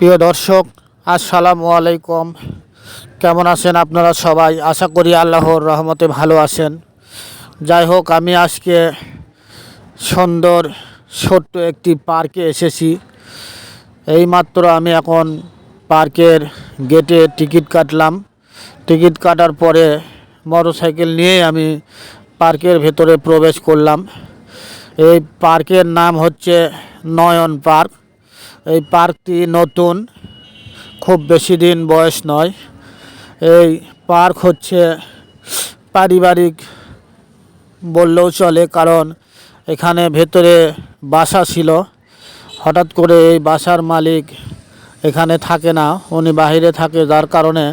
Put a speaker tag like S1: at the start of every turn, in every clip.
S1: প্রিয় দর্শক, আসসালামু আলাইকুম। কেমন আছেন আপনারা সবাই? আশা করি আল্লাহর রহমতে ভালো আছেন। যাই হোক, আমি আজকে সুন্দর, ছোট্ট একটি পার্কে এসেছি। এইমাত্র আমি এখন পার্কের গেটে টিকিট কাটলাম। টিকিট কাটার পরে মোটরসাইকেল নিয়ে আমি পার্কের ভেতরে প্রবেশ করলাম। এই পার্কের নাম হচ্ছে নয়ন পার্ক। এই পার্কটি নতুন, খুব বেশি দিন বয়স নয়। এই পার্ক হচ্ছে পারিবারিক বললেও চলে কারণ এখানে ভেতরে বাসা ছিল। হঠাৎ করে এই বাসার মালিক এখানে থাকে না, উনি বাইরে থাকে যার কারণে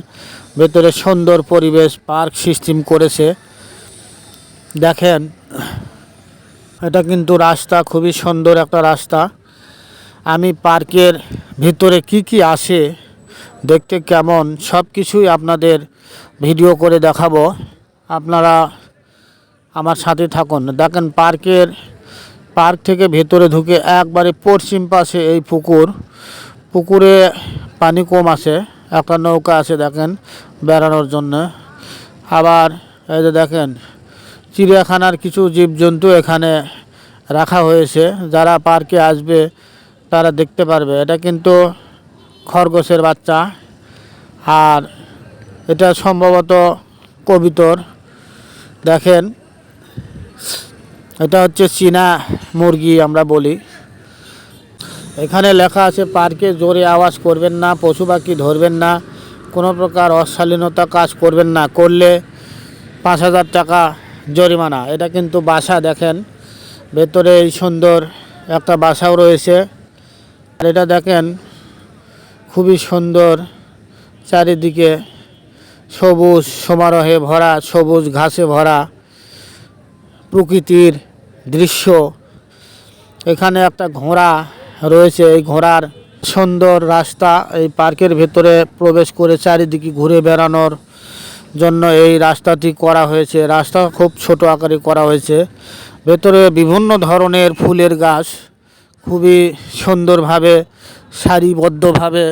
S1: ভেতরে সুন্দর পরিবেশ পার্ক সিস্টেম করেছে। দেখেন, এটা কিন্তু রাস্তা, খুবই সুন্দর একটা রাস্তা। আমি পার্কের ভিতরে কি কি আসে দেখতে কেমন, সব কিছুই আপনাদের ভিডিও করে দেখাবো। আপনারা আমার সাথে থাকুন। দেখেন পার্কের, পার্ক থেকে ভেতরে ঢুকে একবারে পশ্চিম পাশে এই পুকুর। পুকুরে পানি কম আছে একটা নৌকা আছে দেখেন বেড়ানোর জন্য। আবার এই যে দেখেন, চিড়িয়াখানার কিছু জীবজন্তু এখানে রাখা হয়েছে। যারা পার্কে আসবে তারা দেখতে পারবে। এটা কিন্তু খরগোশের বাচ্চা। আর এটা সম্ভবত কবিতর। দেখেন, এটা হচ্ছে চীনা মুরগি আমরা বলি। এখানে লেখা আছে, পার্কে জোরে আওয়াজ করবেন না, পশু পাখি ধরবেন না, কোনো প্রকার অশালীনতা কাজ করবেন না, করলে পাঁচ হাজার টাকা জরিমানা। এটা কিন্তু বাসা, দেখেন, ভেতরে এই সুন্দর একটা বাসাও রয়েছে। আর এটা দেখেন, খুবই সুন্দর চারিদিকে সবুজ সমারোহে ভরা, সবুজ ঘাসে ভরা প্রকৃতির দৃশ্য। এখানে একটা ঘোড়া রয়েছে, এই ঘোড়ার সুন্দর রাস্তা এই পার্কের ভেতরে প্রবেশ করে চারিদিকে ঘুরে বেড়ানোর জন্য এই রাস্তাটি করা হয়েছে। রাস্তা খুব ছোট আকারে করা হয়েছে। ভেতরে বিভিন্ন ধরনের ফুলের গাছ খুবই সুন্দরভাবে, সারিবদ্ধভাবে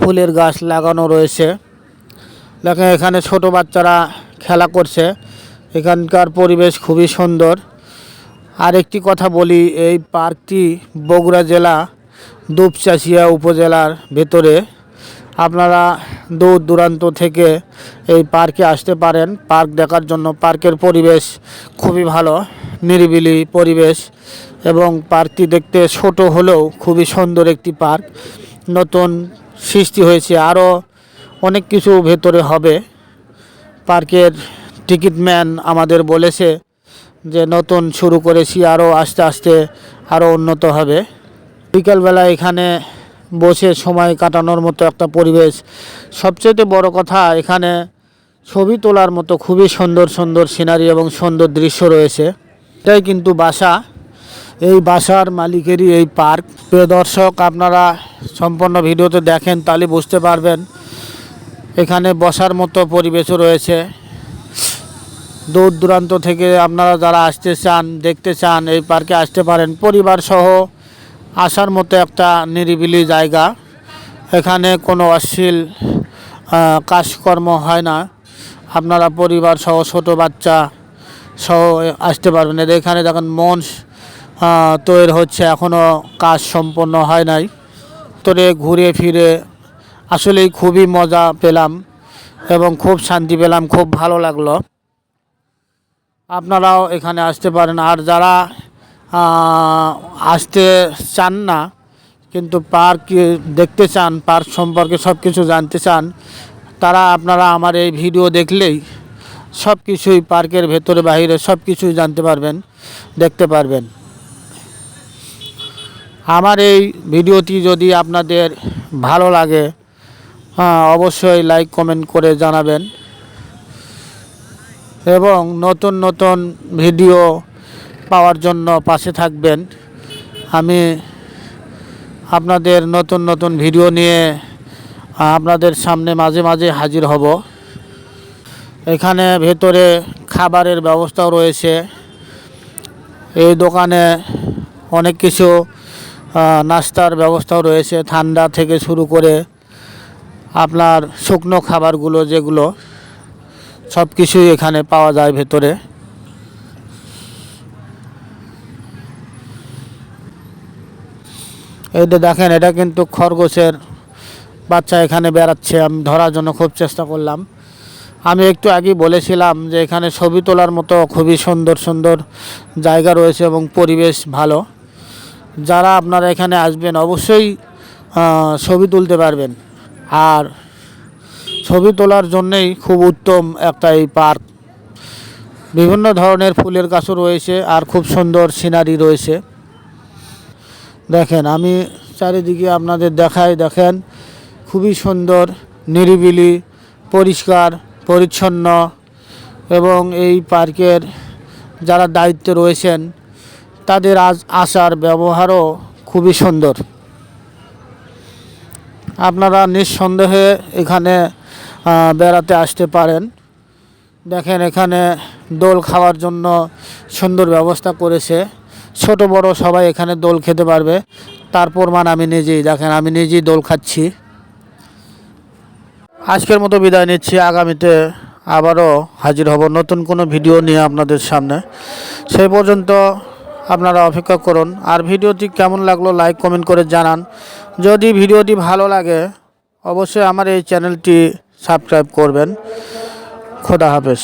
S1: ফুলের গাছ লাগানো রয়েছে। দেখেন এখানে ছোট বাচ্চারা খেলা করছে। এখানকার পরিবেশ খুবই সুন্দর। আর একটি কথা বলি, এই পার্কটি বগুড়া জেলা দুপচাচিয়া উপজেলার ভেতরে। আপনারা দূর দূরান্ত থেকে এই পার্কে আসতে পারেন। পার্ক দেখার জন্য পার্কের পরিবেশ খুবই ভালো। নিরিবিলি পরিবেশ এবং পার্কটি দেখতে ছোট হলেও খুবই সুন্দর একটি পার্ক। নতুন সৃষ্টি হয়েছে আরও অনেক কিছু ভেতরে হবে। পার্কের টিকিট ম্যান আমাদের বলেছে যে নতুন শুরু করেছি আরও আস্তে আস্তে আরও উন্নত হবে। বিকালবেলা এখানে বসে সময় কাটানোর মতো একটা পরিবেশ। সবচেয়ে বড় কথা, এখানে ছবি তোলার মতো খুবই সুন্দর সুন্দর সিনারি এবং সুন্দর দৃশ্য রয়েছে। এটাই কিন্তু বাসা। এই বাসার মালিকেরই এই পার্ক। প্রিয় দর্শক, আপনারা সম্পূর্ণ ভিডিওতে দেখেন, তাহলে বুঝতে পারবেন এখানে বসার মতো পরিবেশও রয়েছে। দূর দূরান্ত থেকে আপনারা যারা আসতে চান, দেখতে চান, এই পার্কে আসতে পারেন। পরিবার সহ আসার মতো একটা নিরিবিলি জায়গা। এখানে কোনো অশ্লীল কাজকর্ম হয় না। আপনারা পরিবার সহ ছোট বাচ্চা সহ আসতে পারবেন এর এখানে দেখেন আহ, তৈরি হচ্ছে এখনও কাজ সম্পন্ন হয় নাই। তোরে ঘুরে ফিরে আসলেই খুবই মজা পেলাম এবং খুব শান্তি পেলাম খুব ভালো লাগল। আপনারাও এখানে আসতে পারেন। আর যারা আসতে চান না কিন্তু পার্ক দেখতে চান পার্ক সম্পর্কে সব কিছু জানতে চান তারা আপনারা আমার এই ভিডিও দেখলেই সব কিছুই পার্কের ভেতরে বাইরে সব কিছুই জানতে পারবেন দেখতে পারবেন। আমার এই ভিডিওটি যদি আপনাদের ভালো লাগে আহ, অবশ্যই লাইক কমেন্ট করে জানাবেন। এবং নতুন নতুন ভিডিও পাওয়ার জন্য পাশে থাকবেন। আমি আপনাদের নতুন নতুন ভিডিও নিয়ে আপনাদের সামনে মাঝে মাঝে হাজির হব। এখানে ভেতরে খাবারের ব্যবস্থাও রয়েছে। এই দোকানে অনেক কিছু নাস্তার ব্যবস্থাও রয়েছে। ঠান্ডা থেকে শুরু করে আপনার শুকনো খাবারগুলো যেগুলো সব কিছুই এখানে পাওয়া যায় ভেতরে। এইটা দেখেন, এটা কিন্তু খরগোশের বাচ্চা এখানে বেড়াচ্ছে। আমি ধরার জন্য খুব চেষ্টা করলাম। আমি একটু আগেই বলেছিলাম যে এখানে ছবি তোলার মতো খুবই সুন্দর সুন্দর জায়গা রয়েছে এবং পরিবেশ ভালো। যারা আপনারা এখানে আসবেন অবশ্যই ছবি তুলতে পারবেন। আর ছবি তোলার জন্যেই খুব উত্তম একটা এই পার্ক। বিভিন্ন ধরনের ফুলের গাছও রয়েছে আর খুব সুন্দর সিনারি রয়েছে। দেখেন, আমি চারিদিকে আপনাদের দেখাই, দেখেন, খুবই সুন্দর, নিরিবিলি, পরিষ্কার পরিচ্ছন্ন এবং এই পার্কের যারা দায়িত্বে রয়েছেন, তাদের আজ আসার ব্যবহারও খুবই সুন্দর। আপনারা নিঃসন্দেহে এখানে বেড়াতে আসতে পারেন। দেখেন এখানে দোল খাওয়ার জন্য সুন্দর ব্যবস্থা করেছে। ছোট, বড় সবাই এখানে দোল খেতে পারবে। তার প্রমাণ আমি নিজেই। দেখেন আমি নিজেই দোল খাচ্ছি। আজকের মতো বিদায় নিচ্ছি। আগামীতে আবারও হাজির হব নতুন কোনো ভিডিও নিয়ে আপনাদের সামনে। সেই পর্যন্ত আপনারা অপেক্ষা করুন। আর ভিডিওটি কেমন লাগল লাইক, কমেন্ট করে জানান। যদি ভিডিওটি ভালো লাগে, অবশ্যই আমার এই চ্যানেলটি সাবস্ক্রাইব করবেন। খোদা হাফেজ।